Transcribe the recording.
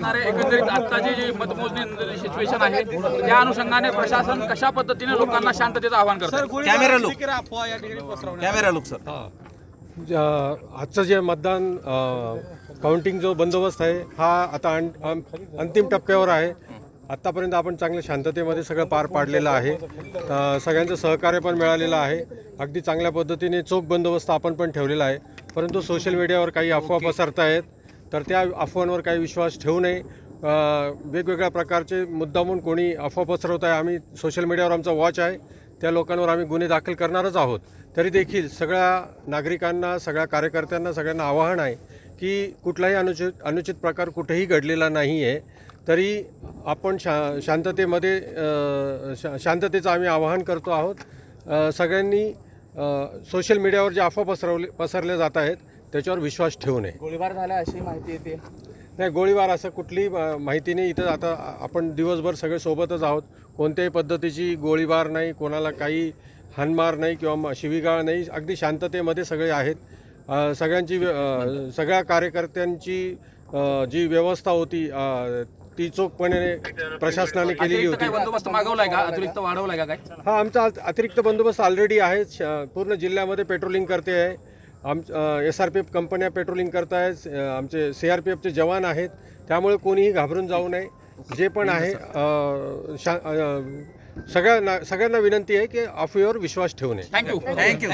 असणार एकंदरीत आत्ताची जी मतमोजणी सिच्युएशन आहे त्या अनुषंगाने प्रशासन कशा पद्धतीने लोकांना शांततेचं आवाहन करतं camera look camera look sir आजचं जे मतदान काउंटिंग जो बंदोबस्त आहे हा आता अंतिम टप्प्यावर आहे. आत्तापर्यंत आपण चांगल्या शांततेमध्ये सगळं पार पाडलेलं आहे. सगळ्यांचं सहकार्य पण मिळालेलं आहे. अगदी चांगल्या पद्धतीने चोख बंदोबस्त आपण पण ठेवलेला आहे. परंतु सोशल मीडियावर काही अफवा पसरत आहेत तर त्या अफवांवर काही विश्वास ठेवू नये. वेगवेगळ्या प्रकारचे मुद्दामून कोणी अफवा पसरवत आहे. आम्ही सोशल मीडियावर आमचा वॉच आहे. त्या लोकांवर आम्ही गुन्हे दाखल करणारच आहोत. तरी देखील सगळ्या नागरिकांना सगळ्या कार्यकर्त्यांना सगळ्यांना आवाहन आहे की कुठलाही अनुचित अनुचित प्रकार कुठेही घडलेला नाही आहे तरी आपण शा शांततेमध्ये शा शांततेचं आम्ही आवाहन करतो आहोत. सगळ्यांनी सोशल मीडियावर जे अफवा पसरवले पसरल्या जात आहेत त्याच्यावर विश्वास ठेवू नये. गोळीबार झाला अशी माहिती येते. नाही गोळीबार असं कुठली माहिती नाही इथं आता आपण दिवसभर सगळे सोबतच आहोत. कोणत्याही पद्धतीची गोळीबार नाही कोणाला काही हानमार नाही किंवा शिवीगाळ नाही. अगदी शांततेमध्ये सगळे आहेत. सगळ्यांची सगळ्या कार्यकर्त्यांची जी व्यवस्था होती ती चोखपणे प्रशासनाने केलेली होती. बंदोबस्त मागवलाय का? अतिरिक्त वाढवलाय का काय? हा आमचा अत- अतिरिक्त बंदोबस्त ऑलरेडी आहे पूर्ण जिल्ह्यामध्ये पेट्रोलिंग करते आहे. आम एस आर पी एफ कंपन्या पेट्रोलिंग करत आहेत आमचे सी आर पी एफचे जवान आहेत त्यामुळे कोणीही घाबरून जाऊ नये. जे पण आहे शा सगळ्या ना सगळ्यांना विनंती आहे की अफवेवर विश्वास ठेवू नये. Thank you thank you